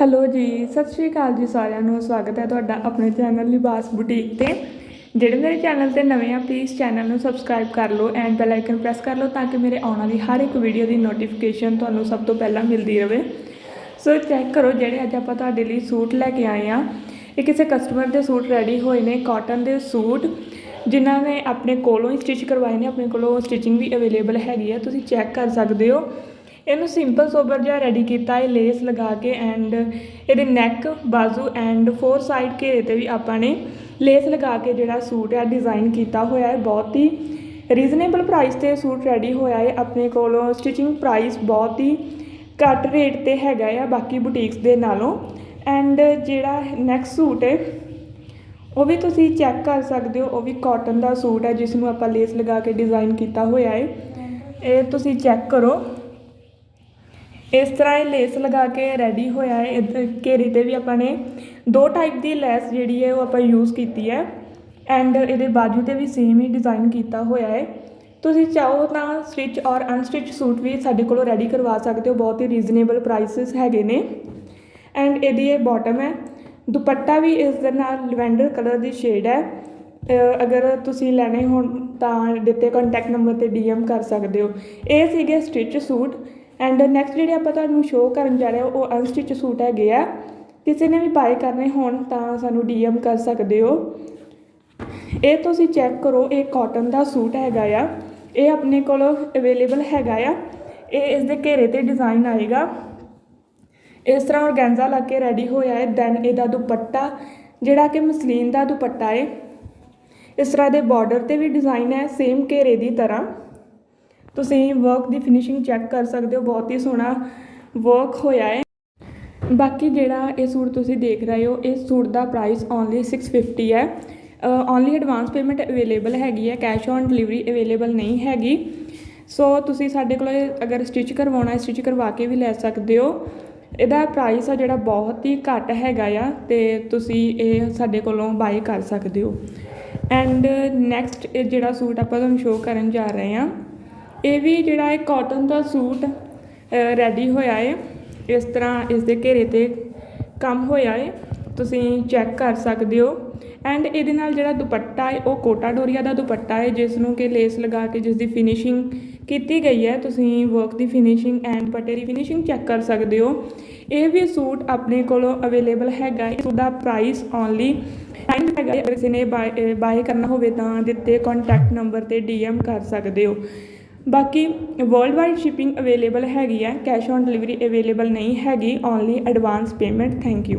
Hello ਜੀ, ਸਤਿ ਸ਼੍ਰੀ ਅਕਾਲ ਜੀ ਸਾਰਿਆਂ ਨੂੰ। ਸਵਾਗਤ ਹੈ ਤੁਹਾਡਾ ਆਪਣੇ ਚੈਨਲ ਲਿਬਾਸ ਬੁਟੀਕ ਤੇ। ਜਿਹੜੇ ਮੇਰੇ ਚੈਨਲ ਤੇ ਨਵੇਂ ਆ ਪਲੀਜ਼ ਚੈਨਲ ਨੂੰ ਸਬਸਕ੍ਰਾਈਬ ਕਰ ਲਓ ਐਂਡ ਬੈਲ ਆਈਕਨ ਪ੍ਰੈਸ ਕਰ ਲਓ ਤਾਂ ਕਿ ਮੇਰੇ ਆਉਣ ਵਾਲੀ ਹਰ ਇੱਕ ਵੀਡੀਓ ਦੀ ਨੋਟੀਫਿਕੇਸ਼ਨ ਤੁਹਾਨੂੰ ਸਭ ਤੋਂ ਪਹਿਲਾਂ ਮਿਲਦੀ ਰਹੇ ਸੋ ਚੈੱਕ ਕਰੋ ਜਿਹੜੇ ਅੱਜ ਆਪਾਂ ਤੁਹਾਡੇ ਲਈ ਸੂਟ ਲੈ ਕੇ ਆਏ ਆ। ਇਹ ਕਿਸੇ ਕਸਟਮਰ ਦੇ ਸੂਟ ਰੈਡੀ ਹੋਏ ਨੇ ਕਾਟਨ ਦੇ ਸੂਟ, ਜਿਨ੍ਹਾਂ ਨੇ ਆਪਣੇ ਕੋਲੋਂ ਹੀ ਸਟਿਚ ਕਰਵਾਏ ਨੇ, ਆਪਣੇ ਕੋਲੋਂ ਸਟਿਚਿੰਗ ਵੀ ਅਵੇਲੇਬਲ ਹੈਗੀ ਆ। ਤੁਸੀਂ ਚੈੱਕ ਕਰ ਸਕਦੇ ਹੋ। ਇਹਨੂੰ ਸਿੰਪਲ ਸੋਬਰ ਜਿਹਾ ਰੈਡੀ ਕੀਤਾ ਹੈ ਲੇਸ ਲਗਾ ਕੇ ਐਂਡ ਇਹਦੇ ਨੈਕ ਬਾਜ਼ੂ ਐਂਡ ਫੋਰ ਸਾਈਡ ਘੇਰੇ ਤੇ ਵੀ ਆਪਾਂ ਨੇ ਲੇਸ ਲਗਾ ਕੇ ਜਿਹੜਾ ਸੂਟ ਹੈ ਡਿਜ਼ਾਈਨ ਕੀਤਾ ਹੋਇਆ ਹੈ, ਬਹੁਤ ਹੀ ਰੀਜ਼ਨੇਬਲ ਪ੍ਰਾਈਸ ਤੇ ਸੂਟ ਰੈਡੀ ਹੋਇਆ ਹੈ। ਆਪਣੇ ਕੋਲੋਂ ਸਟਿਚਿੰਗ ਪ੍ਰਾਈਸ ਬਹੁਤ ਹੀ ਘੱਟ ਰੇਟ ਤੇ ਹੈਗਾ ਆ, ਬਾਕੀ ਬੁਟੀਕਸ ਦੇ ਨਾਲੋਂ। ਐਂਡ ਜਿਹੜਾ ਨੈਕਸਟ ਸੂਟ ਹੈ, ਉਹ ਵੀ ਤੁਸੀਂ ਚੈੱਕ ਕਰ ਸਕਦੇ ਹੋ, ਉਹ ਵੀ ਕਾਟਨ ਦਾ ਸੂਟ ਹੈ, ਜਿਸ ਨੂੰ ਆਪਾਂ ਲੇਸ ਲਗਾ ਕੇ ਡਿਜ਼ਾਈਨ ਕੀਤਾ ਹੋਇਆ ਹੈ। ਇਹ ਤੁਸੀਂ ਚੈੱਕ ਕਰੋ। ਇਸ ਤਰ੍ਹਾਂ ਇਹ ਲੇਸ ਲਗਾ ਕੇ ਰੈਡੀ ਹੋਇਆ ਹੈ। ਇੱਧਰ ਘੇਰੇ ਤੇ ਵੀ ਆਪਾਂ ਨੇ ਦੋ ਟਾਈਪ ਦੀ ਲੈਸ ਜਿਹੜੀ ਹੈ ਉਹ ਆਪਾਂ ਯੂਜ਼ ਕੀਤੀ ਹੈ। ਐਂਡ ਇਹਦੇ ਬਾਜੂ ਤੇ ਵੀ ਸੇਮ ਹੀ ਡਿਜ਼ਾਈਨ ਕੀਤਾ ਹੋਇਆ ਹੈ। ਤੁਸੀਂ ਚਾਹੋ ਤਾਂ ਸਟਿਚ ਔਰ ਅਨਸਟਿਚ ਸੂਟ ਵੀ ਸਾਡੇ ਕੋਲੋਂ ਰੈਡੀ ਕਰਵਾ ਸਕਦੇ ਹੋ। ਬਹੁਤ ਹੀ ਰੀਜ਼ਨੇਬਲ ਪ੍ਰਾਈਸਸ ਹੈਗੇ ਨੇ। ਐਂਡ ਇਹਦੀ ਇਹ ਬਾਟਮ ਹੈ। ਦੁਪੱਟਾ ਵੀ ਇਸ ਦੇ ਨਾਲ ਲਵੈਂਡਰ ਕਲਰ ਦੀ ਸ਼ੇਡ ਹੈ। ਅਗਰ ਤੁਸੀਂ ਲੈਣੇ ਹੋਣ ਤਾਂ ਦਿੱਤੇ ਕੰਟੈਕਟ ਨੰਬਰ ਤੇ ਡੀਐਮ ਕਰ ਸਕਦੇ ਹੋ। ਇਹ ਸੀਗੇ ਸਟਿਚ ਸੂਟ ਐਂਡ ਨੈਕਸਟ ਜਿਹੜੇ ਆਪਾਂ ਤੁਹਾਨੂੰ ਸ਼ੋਅ ਕਰਨ ਜਾ ਰਹੇ ਹਾਂ, ਉਹ ਅਨਸਟਿਚ ਸੂਟ ਹੈਗੇ ਆ। ਕਿਸੇ ਨੇ ਵੀ ਬਾਏ ਕਰਨੇ ਹੋਣ ਤਾਂ ਸਾਨੂੰ ਡੀਐਮ ਕਰ ਸਕਦੇ ਹੋ। ਇਹ ਤੁਸੀਂ ਚੈੱਕ ਕਰੋ, ਇਹ ਕਾਟਨ ਦਾ ਸੂਟ ਹੈਗਾ ਆ। ਇਹ ਆਪਣੇ ਕੋਲ ਅਵੇਲੇਬਲ ਹੈਗਾ ਆ। ਇਹ ਇਸ ਦੇ ਘੇਰੇ ਤੇ ਡਿਜ਼ਾਈਨ ਆਏਗਾ। ਇਸ ਤਰ੍ਹਾਂ ਔਰਗੈਂਜ਼ਾ ਲਾ ਕੇ ਰੈਡੀ ਹੋਇਆ ਹੈ। ਦੈਨ ਇਹਦਾ ਦੁਪੱਟਾ, ਜਿਹੜਾ ਕਿ ਮਸਲੀਨ ਦਾ ਦੁਪੱਟਾ ਹੈ। ਇਸ ਤਰ੍ਹਾਂ ਦੇ ਬਾਰਡਰ ਤੇ ਵੀ ਡਿਜ਼ਾਈਨ ਹੈ ਸੇਮ ਘੇਰੇ ਦੀ ਤਰ੍ਹਾਂ। ਤੁਸੀਂ ਵਰਕ ਦੀ ਫਿਨਿਸ਼ਿੰਗ ਚੈੱਕ ਕਰ ਸਕਦੇ ਹੋ, ਬਹੁਤ ਹੀ ਸੋਹਣਾ ਵਰਕ ਹੋਇਆ ਹੈ। ਬਾਕੀ ਜਿਹੜਾ ਇਹ ਸੂਟ ਤੁਸੀਂ ਦੇਖ ਰਹੇ ਹੋ ਇਸ ਸੂਟ ਦਾ ਪ੍ਰਾਈਸ ਓਨਲੀ 650 ਹੈ। ਓਨਲੀ ਐਡਵਾਂਸ ਪੇਮੈਂਟ ਅਵੇਲੇਬਲ ਹੈਗੀ ਹੈ ਕੈਸ਼ ਔਨ ਡਿਲੀਵਰੀ ਅਵੇਲੇਬਲ ਨਹੀਂ ਹੈਗੀ। ਸੋ ਤੁਸੀਂ ਸਾਡੇ ਕੋਲ ਅਗਰ ਸਟਿਚ ਕਰਵਾਉਣਾ ਹੈ ਸਟਿਚ ਕਰਵਾ ਕੇ ਵੀ ਲੈ ਸਕਦੇ ਹੋ। ਇਹਦਾ ਪ੍ਰਾਈਸ ਆ ਜਿਹੜਾ ਬਹੁਤ ਹੀ ਘੱਟ ਹੈਗਾ ਆ ਤੇ ਤੁਸੀਂ ਇਹ ਸਾਡੇ ਕੋਲੋਂ ਬਾਏ ਕਰ ਸਕਦੇ ਹੋ। ਐਂਡ ਨੈਕਸਟ ਜਿਹੜਾ ਸੂਟ ਆਪਾਂ ਤੁਹਾਨੂੰ ਸ਼ੋਅ ਕਰਨ ਜਾ ਰਹੇ ਹਾਂ ਇਹ ਵੀ ਜਿਹੜਾ ਹੈ ਕਾਟਨ ਦਾ ਸੂਟ ਰੈਡੀ ਹੋਇਆ ਹੈ ਇਸ ਤਰ੍ਹਾਂ ਇਸ ਦੇ ਘੇਰੇ ਤੇ ਕੰਮ ਹੋਇਆ ਹੈ ਤੁਸੀਂ ਚੈੱਕ ਕਰ ਸਕਦੇ ਹੋ। ਐਂਡ ਇਹਦੇ ਨਾਲ ਜਿਹੜਾ ਦੁਪੱਟਾ ਹੈ ਉਹ ਕੋਟਾ ਡੋਰੀਆ ਦਾ ਦੁਪੱਟਾ ਹੈ ਜਿਸ ਨੂੰ ਕਿ ਲੇਸ ਲਗਾ ਕੇ ਜਿਸ ਦੀ ਫਿਨਿਸ਼ਿੰਗ ਕੀਤੀ ਗਈ ਹੈ ਤੁਸੀਂ ਵਰਕ ਦੀ ਫਿਨਿਸ਼ਿੰਗ ਐਂਡ ਪੱਟੇ ਦੀ ਫਿਨਿਸ਼ਿੰਗ ਚੈੱਕ ਕਰ ਸਕਦੇ ਹੋ। ਇਹ ਵੀ ਸੂਟ ਆਪਣੇ ਕੋਲੋਂ ਅਵੇਲੇਬਲ ਹੈਗਾ ਹੈ ਉਹਦਾ ਪ੍ਰਾਈਸ ਓਨਲੀ ਟਾਈਮ ਹੈਗਾ ਅਗਰ ਕਿਸੇ ਨੇ ਬਾਏ ਕਰਨਾ ਹੋਵੇ ਤਾਂ ਦਿੱਤੇ ਕੰਟੈਕਟ ਨੰਬਰ ਤੇ ਡੀਐਮ ਕਰ ਸਕਦੇ ਹੋ। ਬਾਕੀ ਵਰਲਡ ਵਾਈਡ ਸ਼ਿਪਿੰਗ ਅਵੇਲੇਬਲ ਹੈਗੀ ਹੈ ਕੈਸ਼ ਔਨ ਡਿਲੀਵਰੀ ਅਵੇਲੇਬਲ ਨਹੀਂ ਹੈਗੀ only advance payment thank you